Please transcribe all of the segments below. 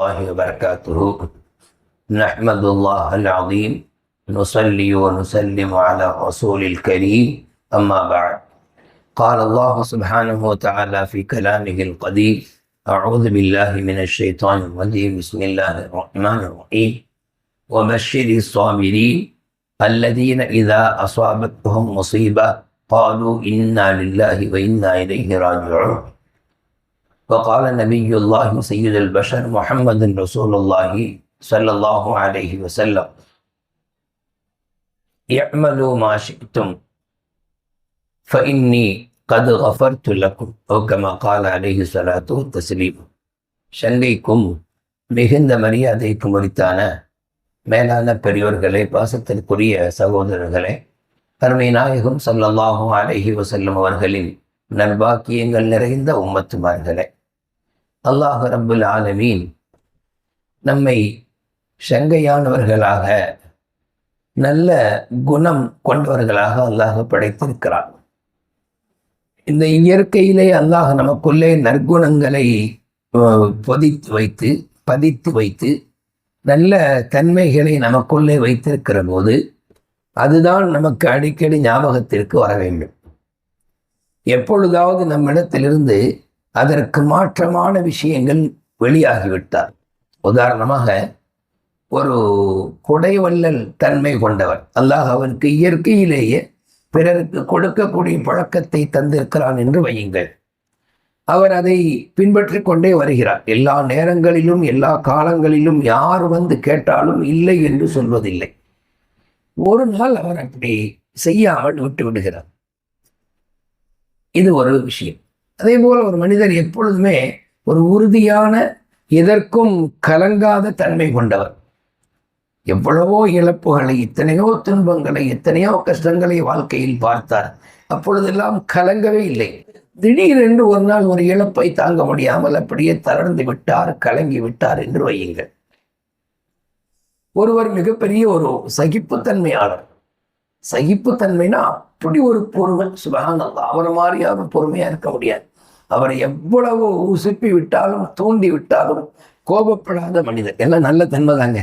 الله وبركاته. نحمد الله العظيم. نصلي ونسلم على رسول الكريم. أما بعد. قال الله سبحانه وتعالى في كلامه القديم أعوذ بالله من الشيطان الرجيم. بسم الله الرحمن الرحيم. وبشر الصابرين الذين إذا أصابتهم مصيبة قالوا إنا لله وإنا إليه راجعون. وقال نبي الله سيد البشر محمد رسول الله صلى الله عليه وسلم اعملوا ما شئتم فإني قد غفرت لكم أو كما قال عليه الصلاة والتسليم சங்கைக்கும் மிகுந்த மரியாதைக்கும் உரித்தான மேலான பெரியோர்களே பாசத்திற்குரிய சகோதரர்களே கருணை நாயகம் சல்லல்லாஹும் அலஹி வசல்லம் அவர்களின் நல்பாக்கியங்கள் நிறைந்த உம்மத்துமார்களே அல்லாஹ் ரபுல் ஆலமீன் நம்மை சங்கையானவர்களாக நல்ல குணம் கொண்டவர்களாக அல்லாஹ் படைத்திருக்கிறார். இந்த இயற்கையிலே அல்லாஹ் நமக்குள்ளே நற்குணங்களை பொதித்து வைத்து பதித்து வைத்து நல்ல தன்மைகளை நமக்குள்ளே வைத்திருக்கிற போது அதுதான் நமக்கு அடிக்கடி ஞாபகத்திற்கு வர வேண்டும். எப்பொழுதாவது நம்மிடத்திலிருந்து அதற்கு மாற்றமான விஷயங்கள் வெளியாகிவிட்டார். உதாரணமாக ஒரு கொடைவல்லல் தன்மை கொண்டவர். அல்லாஹ் அவருக்கு இயற்கையிலேயே பிறருக்கு கொடுக்கக்கூடிய பழக்கத்தை தந்திருக்கிறான் என்று வையுங்கள். அவர் அதை பின்பற்றி கொண்டே வருகிறார். எல்லா நேரங்களிலும் எல்லா காலங்களிலும் யார் வந்து கேட்டாலும் இல்லை என்று சொல்வதில்லை. ஒரு நாள் அவர் அப்படி செய்யாமல் விட்டு விடுகிறார். இது ஒரு விஷயம். அதே போல் ஒரு மனிதர் எப்பொழுதுமே ஒரு உறுதியான எதற்கும் கலங்காத தன்மை கொண்டவர். எவ்வளவோ இழப்புகளை எத்தனையோ துன்பங்களை எத்தனையோ கஷ்டங்களை வாழ்க்கையில் பார்த்தார். அப்பொழுதெல்லாம் கலங்கவே இல்லை. திடீரென்று ஒரு நாள் ஒரு இழப்பை தாங்க முடியாமல் அப்படியே தளர்ந்து விட்டார் கலங்கி விட்டார் என்று வையுங்கள். ஒருவர் மிகப்பெரிய ஒரு சகிப்புத்தன்மையாளர். சகிப்புத்தன்மைனா அப்படி ஒரு பொறுமை சுபகானந்தா அவரை மாதிரி யாரும் பொறுமையா இருக்க முடியாது. அவரை எவ்வளவு உசுப்பி விட்டாலும் தூண்டி விட்டாலும் கோபப்படாத மனிதர். எல்லாம் நல்ல தன்மை தாங்க.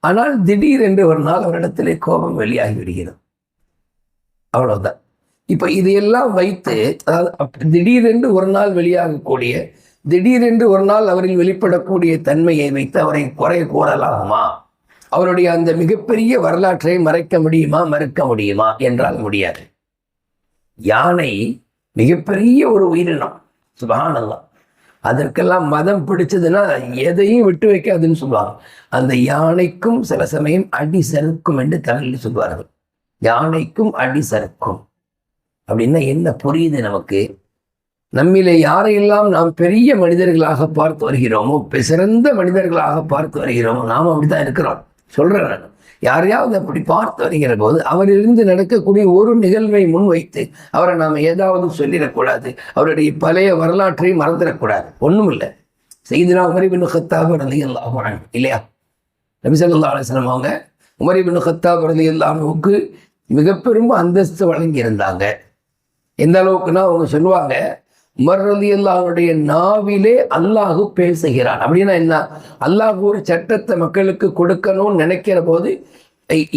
ஆனால் திடீரென்று ஒரு நாள் அவரிடத்திலே கோபம் வெளியாகி விடுகிறது. அவ்வளவுதான். இப்போ இதையெல்லாம் வைத்து அதாவது திடீரென்று ஒரு நாள் வெளியாகக்கூடிய திடீரென்று ஒரு நாள் அவரில் வெளிப்படக்கூடிய தன்மையை வைத்து அவரை குறை கூறலாகுமா அவருடைய அந்த மிகப்பெரிய வரலாற்றை மறைக்க முடியுமா மறுக்க முடியுமா? என்றால் முடியாது. யானை மிகப்பெரிய ஒரு உயிரினம். சுபானல்லாம் அதற்கெல்லாம் மதம் பிடிச்சதுன்னா எதையும் விட்டு வைக்காதுன்னு சொல்லுவாங்க. அந்த யானைக்கும் சில சமயம் அடி சறுக்கும் என்று தமிழில் சொல்வார்கள். யானைக்கும் அடி சறுக்கும். அப்படின்னா என்ன புரியுது நமக்கு? நம்மிலே யாரையெல்லாம் நாம் பெரிய மனிதர்களாக பார்த்து வருகிறோமோ சிறந்த மனிதர்களாக பார்த்து வருகிறோமோ நாம் அப்படித்தான் இருக்கிறோம். சொல்றேன் நான் யாரையாவது அப்படி பார்த்து வருகிற போது அவரிலிருந்து நடக்கக்கூடிய ஒரு நிகழ்வை முன்வைத்து அவரை நாம் ஏதாவது சொல்லிடக்கூடாது. அவருடைய பழைய வரலாற்றை மறந்துடக்கூடாது. ஒன்றும் இல்லை செய்தினா உமரிபின் ஹத்தாப் ரதி அல்லாஹ் இல்லையா? நபிசல்லா அலிஸ்லாம் அவங்க உமரிபின் ஹத்தாப் ரதி அல்லாஹுக்கு மிக பெரும் அந்தஸ்து வழங்கியிருந்தாங்க. எந்த அளவுக்குன்னா அவங்க சொல்லுவாங்க உமர் ரதி அல்லாஹுடைய நாவிலே அல்லாஹு பேசுகிறான் அப்படின்னா என்ன? அல்லாஹ் ஒரு சட்டத்தை மக்களுக்கு கொடுக்கணும்னு நினைக்கிற போது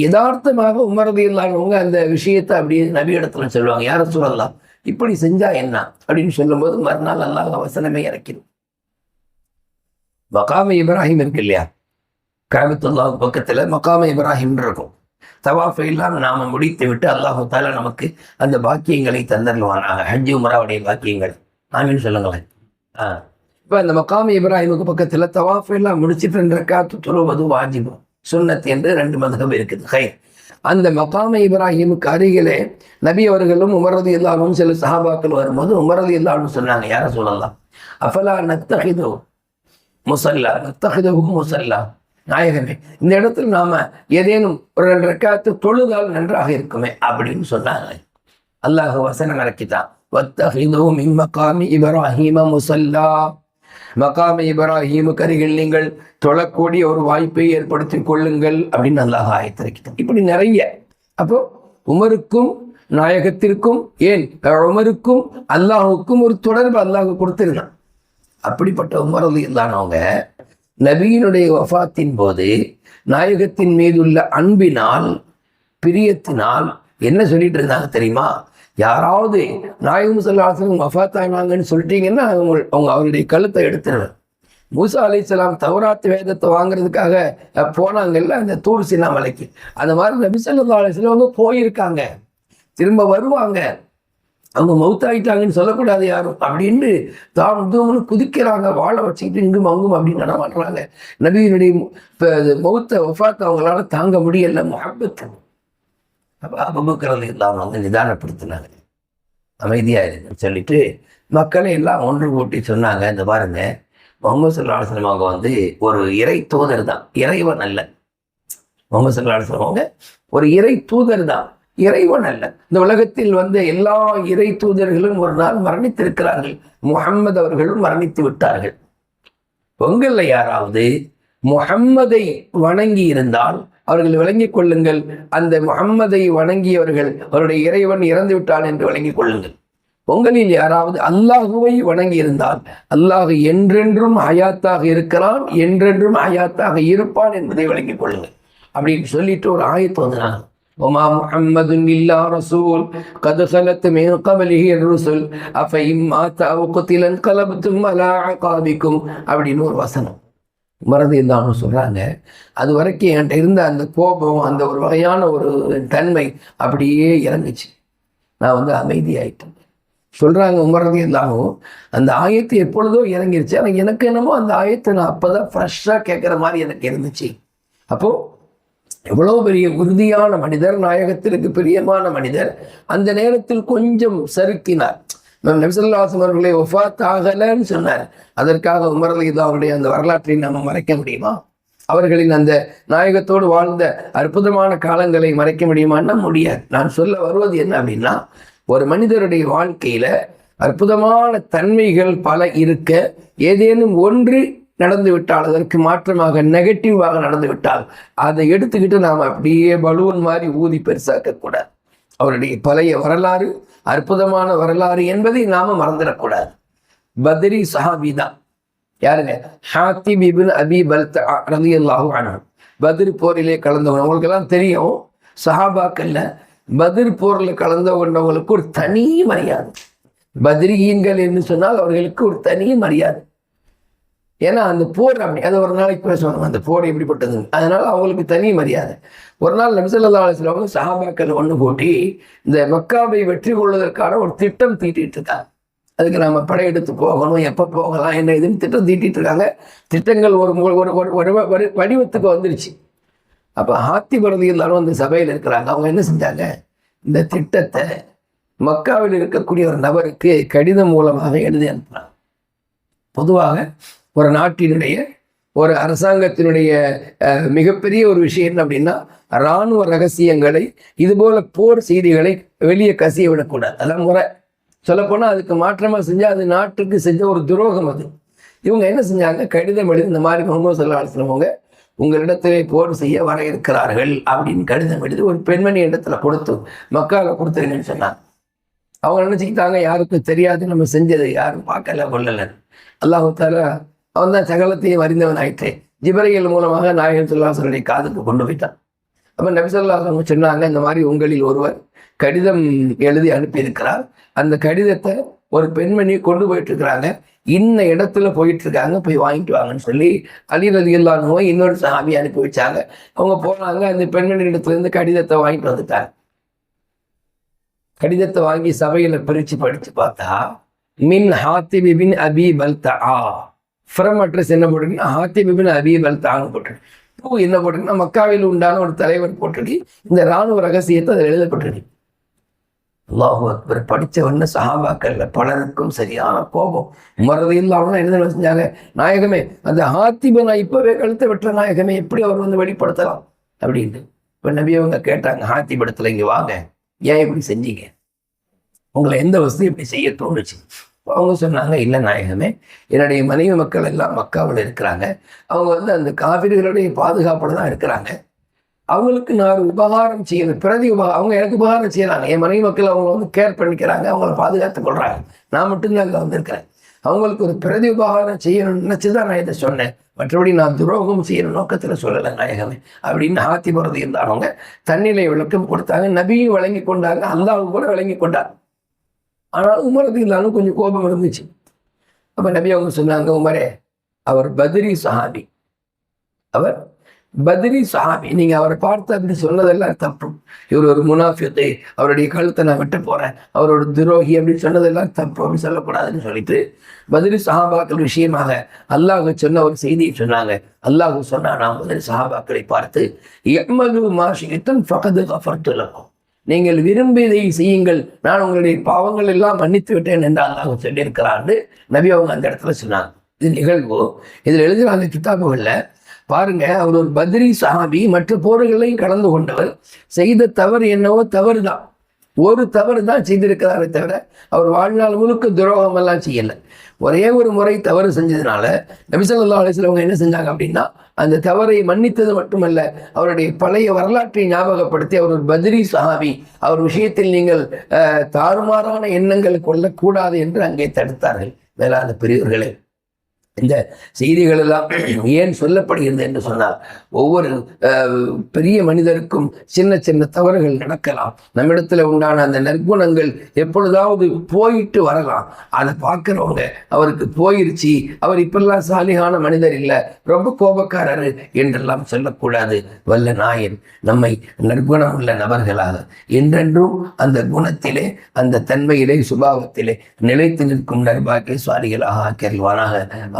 யதார்த்தமாக உமரதி இல்லாதவங்க அந்த விஷயத்தை அப்படியே நபி இடத்துல சொல்லுவாங்க. யார சொல்லலாம் இப்படி செஞ்சா என்ன? அப்படின்னு சொல்லும்போது மறுநாள் அல்லாஹ் வசனமே இறக்கிடும் மகாம இப்ராஹிம் இருக்கு இல்லையா? காபத்துல்லா பக்கத்தில் மகாம இப்ராஹிம் இருக்கும். தவாஃபை இல்லாமல் நாம முடித்து விட்டு அல்லாஹு தாலா நமக்கு அந்த பாக்கியங்களை தந்தருவானாக. ஹஜ்ஜு உமராவுடைய பாக்கியங்கள். ஆமின்னு சொல்லுங்களேன். ஆ. இப்போ அந்த மக்காமி இப்ராஹிமுக்கு பக்கத்தில் தவாஃப் எல்லாம் முடிச்சுட்டு ரெண்டு ரக்காத்து துருவது வாஜிபம் சுண்ணத் என்று ரெண்டு மதகம் இருக்குது. ஹை. அந்த மக்காம இப்ராஹிமுக்கு அருகிலே நபி அவர்களும் உமரது இல்லாமல் சில சஹாபாக்கள் வரும்போது உமரது இல்லாமல் சொன்னாங்க யார சொல்லலாம்? அஃபலா நத்தஹிதோ முசல்லா நத்தஹிதோ முசல்லா? நாயகமே இந்த இடத்துல நாம ஏதேனும் ஒரு ரெண்டு ரெக்காத்து தொழுதால் நன்றாக இருக்குமே அப்படின்னு சொன்னாங்க. அல்லாஹ் வசனம் வத்தகிதோ மின் இம்மகாமி இப்ராஹிம முசல்லா மகாமி இப்ராஹிமுக்கு அருகில் நீங்கள் தொழக்கூடிய ஒரு வாய்ப்பை ஏற்படுத்திக் கொள்ளுங்கள் அப்படின்னு அல்லாஹ் ஆயத்திருக்கிறான் இப்படி நிறைய. அப்போ உமருக்கும் நாயகத்திற்கும் ஏன் உமருக்கும் அல்லாஹுக்கும் ஒரு தொடர்பு அல்லாஹ் கொடுத்திருந்தான் அப்படிப்பட்ட உமரது இல்லாதவங்க நபியினுடைய வஃபாத்தின் போது நாயகத்தின் மீதுள்ள அன்பினால் பிரியத்தினால் என்ன சொல்லிட்டு இருந்தாங்க தெரியுமா? யாராவது நாயகம் சொல்லாசனம் வஃபாத்தானாங்கன்னு சொல்லிட்டீங்கன்னா அவங்க அவங்க அவருடைய கழுத்தை எடுத்துருவேன் மூசா அலைஹிஸ்ஸலாம் தவராத்து வேதத்தை வாங்குறதுக்காக போனாங்கல்ல அந்த தூர் சினா மலைக்கு அந்த மாதிரி நபிசல்லா ஸல்லல்லாஹு போயிருக்காங்க. திரும்ப வருவாங்க. அவங்க மவுத்தாயிட்டாங்கன்னு சொல்லக்கூடாது யாரும். அப்படின்னு தான் தூம்னு குதிக்கிறாங்க வாழை வச்சுக்கிட்டு இங்கும் அங்கும் அப்படின்னு நடமாடுறாங்க நபியினுடைய மௌத்த ஒஃபாத்தை அவங்களால தாங்க முடியல முஹப்பத். அப்போ அபுபக்கரது வந்து நிதானப்படுத்தினாங்க. அமைதியாக இருக்குன்னு சொல்லிட்டு மக்களை எல்லாம் ஒன்று கூட்டி சொன்னாங்க. இந்த பாருங்க முகமது சல்லாஹம் அவங்க வந்து ஒரு இறை தூதர் தான். இறைவன் அல்ல. முகமது சல்லாஹம் அவங்க ஒரு இறை தூதர் தான். இறைவன் அல்ல. இந்த உலகத்தில் வந்து எல்லா இறை தூதர்களும் ஒரு நாள் மரணித்திருக்கிறார்கள். முகம்மது அவர்களும் மரணித்து விட்டார்கள். உங்களில் யாராவது முகம்மதை வணங்கி இருந்தால் அவர்கள் விளங்கிக் கொள்ளுங்கள் அந்த முஹம்மதை வணங்கியவர்கள் அவருடைய இறைவன் இறந்து விட்டான் என்று விளங்கிக் கொள்ளுங்கள் உங்களில் யாராவது அல்லாஹுவை வணங்கி இருந்தால் அல்லாஹ் என்றென்றும் ஹயாத்தாக இருக்கிறான் என்றென்றும் ஹயாத்தாக இருப்பான் என்பதை விளங்கிக் கொள்ளுங்கள் அப்படின்னு சொல்லிட்டு ஒரு ஆயத்து வந்தாங்க وما محمد إلا رسول قد خلت من قبله الرسل أفإن مات أو قتل انقلبتم على عقابكم அப்படின்னு ஒரு வசனம் மறந்து இருந்தாலும் சொல்கிறாங்க அது வரைக்கும் என்கிட்ட இருந்த அந்த கோபம் அந்த ஒரு வகையான ஒரு தன்மை அப்படியே இறங்குச்சு. நான் வந்து அமைதியாயிட்டேன். சொல்கிறாங்க உமரது இருந்தாலும் அந்த ஆயத்து எப்பொழுதோ இறங்கிருச்சு. ஆனால் எனக்கு என்னமோ அந்த ஆயத்தை நான் அப்போ தான் ஃப்ரெஷ்ஷாக கேட்குற மாதிரி எனக்கு இருந்துச்சு. அப்போது எவ்வளோ பெரிய உறுதியான மனிதர் நாயகத்திற்கு பிரியமான மனிதர் அந்த நேரத்தில் கொஞ்சம் சறுக்கினார். நம் நபிசல்லாசம் அவர்களை ஒஃபாத் ஆகலைன்னு சொன்னார். அதற்காக உமரது அவருடைய அந்த வரலாற்றை நம்ம மறைக்க முடியுமா? அவர்களின் அந்த நாயகத்தோடு வாழ்ந்த அற்புதமான காலங்களை மறைக்க முடியுமான்னா முடியாது. நான் சொல்ல வருவது என்ன அப்படின்னா ஒரு மனிதருடைய வாழ்க்கையில அற்புதமான தன்மைகள் பல இருக்க ஏதேனும் ஒன்று நடந்து விட்டால் அதற்கு மாற்றமாக நெகட்டிவாக நடந்து விட்டால் அதை எடுத்துக்கிட்டு நாம் அப்படியே பலூன் மாதிரி ஊதி பெருசாக்க கூடாது. அவருடைய பழைய வரலாறு அற்புதமான வரலாறு என்பதை நாம மறந்துடக்கூடாது. பத்ரி சஹாபி தான். யாருங்க? ஹாத்திப் இபின் அபி பல்த் ரதி அல்லாஹு அன்ஹு. பத்ரி போரிலே கலந்தவங்க அவங்களுக்கெல்லாம் தெரியும் சஹாபாக்கள்ல பத்ர் போரில் கலந்து கொண்டவங்களுக்கு ஒரு தனி மரியாதை. பத்ரியீன்கள் என்று சொன்னால் அவர்களுக்கு ஒரு தனி மரியாதை. ஏன்னா அந்த போர் அப்படி அது ஒரு நாளைக்கு பேசுவாங்க அந்த போர் எப்படிப்பட்டது? அதனால அவங்களுக்கு தனி மரியாதை. ஒரு நாள் நபிசல்லா அலிஸ்லாமங்க சஹாபாக்கள் ஒன்று கூட்டி இந்த மக்காவை வெற்றி கொள்வதற்கான ஒரு திட்டம் தீட்டிட்டு இருக்காங்க. அதுக்கு நம்ம படையெடுத்து போகணும் எப்போ போகலாம் என்ன இதுன்னு திட்டம் தீட்டிட்டு இருக்காங்க. திட்டங்கள் ஒரு மு- ஒரு ஒரு- ஒரு வடிவத்துக்கு வந்துருச்சு. அப்போ ஹாத்தி பரதி எல்லாரும் அந்த சபையில் இருக்கிறாங்க. அவங்க என்ன செஞ்சாங்க? இந்த திட்டத்தை மக்காவில் இருக்கக்கூடிய ஒரு நபருக்கு கடிதம் மூலமாக எழுதி அனுப்புகிறாங்க பொதுவாக ஒரு நாட்டினுடைய ஒரு அரசாங்கத்தினுடைய மிகப்பெரிய ஒரு விஷயம் என்ன அப்படின்னா இராணுவ ரகசியங்களை இதுபோல போர் செய்திகளை வெளியே கசிய விடக்கூடாது அதான் முறை. சொல்லப்போனால் அதுக்கு மாற்றமாக செஞ்சால் அது நாட்டுக்கு செஞ்ச ஒரு துரோகம் அது. இவங்க என்ன செஞ்சாங்க? கடிதம் எழுதி இந்த மாதிரி முகமது சல்லா அலுவலவங்க உங்களிடத்திலே போர் செய்ய வர இருக்கிறார்கள் அப்படின்னு கடிதம் எழுதி ஒரு பெண்மணி இடத்துல கொடுத்து மக்களை கொடுத்துருங்கன்னு சொன்னாங்க. அவங்க நினச்சிக்கிட்டாங்க யாருக்கும் தெரியாது நம்ம செஞ்சது யாரும் பார்க்கல கொள்ளல அல்லாஹு தாலா அவன் தான் சகலத்தையும் அறிந்தவன் ஆயிட்டே ஜிபரையல் மூலமாக நாயகன் சொல்லாசனுடைய காதுக்கு கொண்டு போயிட்டான். அப்போ நபிசல்லாசன் சொன்னாங்க இந்த மாதிரி உங்களில் ஒருவர் கடிதம் எழுதி அனுப்பியிருக்கிறார். அந்த கடிதத்தை ஒரு பெண்மணி கொண்டு போயிட்டு இருக்கிறாங்க இன்ன இடத்துல போயிட்டு இருக்காங்க போய் வாங்கிட்டு வாங்கன்னு சொல்லி அலி ரதி இல்லாதவங்க இன்னொரு சாமி அனுப்பி வச்சாங்க. அவங்க போனாங்க அந்த பெண்மணி இடத்துல இருந்து கடிதத்தை வாங்கிட்டு வந்துட்டாங்க. கடிதத்தை வாங்கி சபையில் பிரித்து படித்து பார்த்தா மின் ஹாத்தி பின் அபி பல்தா. ஃப்ரம் அட்ரஸ் என்ன போட்டிருக்குன்னா ஹாத்திபி பின் அபி பல்தான்னு போட்டிருக்கு பூ என்ன போட்டிருக்குன்னா மக்காவில் உண்டான ஒரு தலைவர் போட்டிருக்கு இந்த ராணுவ ரகசியத்தை அதில் எழுதப்பட்டிருக்கு. அல்லாஹு அக்பர் படித்தவன்னு சஹாபாக்கள்ல பலருக்கும் சரியான கோபம். மறதி இல்லாமல் என்ன செஞ்சாங்க? நாயகமே அந்த ஹாத்திபை நான் இப்போவே கழுத்தை வெட்டுற நாயகமே எப்படி அவர் வந்து வெளிப்படுத்தலாம்? அப்படின்ட்டு. இப்போ நபி அவங்க கேட்டாங்க ஹாத்திபடத்தில் இங்கே வாங்க. ஏன் இப்படி செஞ்சீங்க? உங்களை எந்த வசதி இப்படி செய்ய தோணுச்சு. அவங்க சொன்னாங்க இல்லை நாயகமே என்னுடைய மனைவி மக்கள் எல்லாம் மக்காவில் இருக்கிறாங்க. அவங்க வந்து அந்த காவிரிகளுடைய பாதுகாப்பில் தான் இருக்கிறாங்க. அவங்களுக்கு நான் உபகாரம் செய்யணும் பிரதி உபகாரம் அவங்க எனக்கு உபகாரம் செய்யறாங்க. என் மனைவி மக்கள் அவங்க வந்து கேர் பண்ணிக்கிறாங்க அவங்கள பாதுகாத்து கொள்றாங்க. நான் மட்டும்தான் அங்கே வந்திருக்கிறேன். அவங்களுக்கு ஒரு பிரதி உபகாரம் செய்யணும்னு நினச்சி தான் நான் இதை சொன்னேன். மற்றபடி நான் துரோகம் செய்கிற நோக்கத்தில் சொல்லலை நாயகமே அப்படின்னு ஹாத்தி போகிறது இருந்தாங்க. தண்ணிலை விளக்கம் கொடுத்தாங்க. நபியும் வழங்கி கொண்டாங்க அல்லாவும் கூட வழங்கி கொண்டார். ஆனால் உமரது இல்லாலும் கொஞ்சம் கோபம் இருந்துச்சு. அப்போ நபி அவங்க சொன்னாங்க உமரே அவர் பத்ரி சஹாபி. அவர் பத்ரி சஹாபி. நீங்க அவரை பார்த்து அப்படி சொன்னதெல்லாம் தப்பு இவர் ஒரு முனாஃபியத்தை அவருடைய கழுத்தை நான் விட்டு போறேன். அவரோட துரோகி அப்படின்னு சொன்னதெல்லாம் தப்பு அப்படின்னு சொல்லக்கூடாதுன்னு சொல்லிட்டு பத்ரி சஹாபாக்கள் விஷயமாக அல்லாஹ் சொன்ன ஒரு செய்தியை சொன்னாங்க. அல்லாஹ் சொன்னா நான் பத்ரி சஹாபாக்களை பார்த்து எம்மது மாஷி மாஷிகத்தன் ஃபகது கஃபர்த்துலகும் நீங்கள் விரும்பியதை செய்யுங்கள். நான் உங்களுடைய பாவங்கள் எல்லாம் மன்னித்து விட்டேன் என்று அல்லாஹ் சொல்லியிருக்கிறான்னு நபி அவங்க அந்த இடத்துல சொன்னாங்க. இது நிகழ்வு. இதில் எழுதுகிற அந்த கிதாபுகளில் பாருங்க அவர் ஒரு பத்ரி சஹாபி மற்ற போர்களையும் கலந்து கொண்டவர் செய்த தவறு என்னவோ தவறு தான் ஒரு தவறு தான் செய்திருக்கிறாரே தவிர அவர் வாழ்நாள் முழுக்க துரோகம் எல்லாம் செய்யலை. ஒரே ஒரு முறை தவறு செஞ்சதுனால நபிசல்லா அலிஸ்லவங்க என்ன செஞ்சாங்க அப்படின்னா அந்த தவறை மன்னித்தது மட்டுமல்ல அவருடைய பழைய வரலாற்றை ஞாபகப்படுத்தி அவர் ஒரு பத்ரி சஹாபி அவர் விஷயத்தில் நீங்கள் தாறுமாறான எண்ணங்கள் கொள்ளக்கூடாது என்று அங்கே தடுத்தார்கள். மேலான பெரியவர்களே இந்த செய்திகள் எல்லாம் ஏன் சொல்லப்படுகிறது என்று சொன்னால் ஒவ்வொரு பெரிய மனிதருக்கும் சின்ன சின்ன தவறுகள் நடக்கலாம். நம்மிடத்துல உண்டான அந்த நற்குணங்கள் எப்பொழுதாவது போயிட்டு வரலாம். அதை பார்க்குறவங்க அவருக்கு போயிருச்சு அவர் இப்பெல்லாம் சாலிகான மனிதர் இல்லை ரொம்ப கோபக்காரர் என்றெல்லாம் சொல்லக்கூடாது. வல்ல நாயன் நம்மை நற்குணம் உள்ள நபர்களாக. என்றென்றும் அந்த குணத்திலே அந்த தன்மையிலே சுபாவத்திலே நிலைத்து நிற்கும் நர்பாக்கிய சுவாரிகளாக ஆக்கியல்வானாக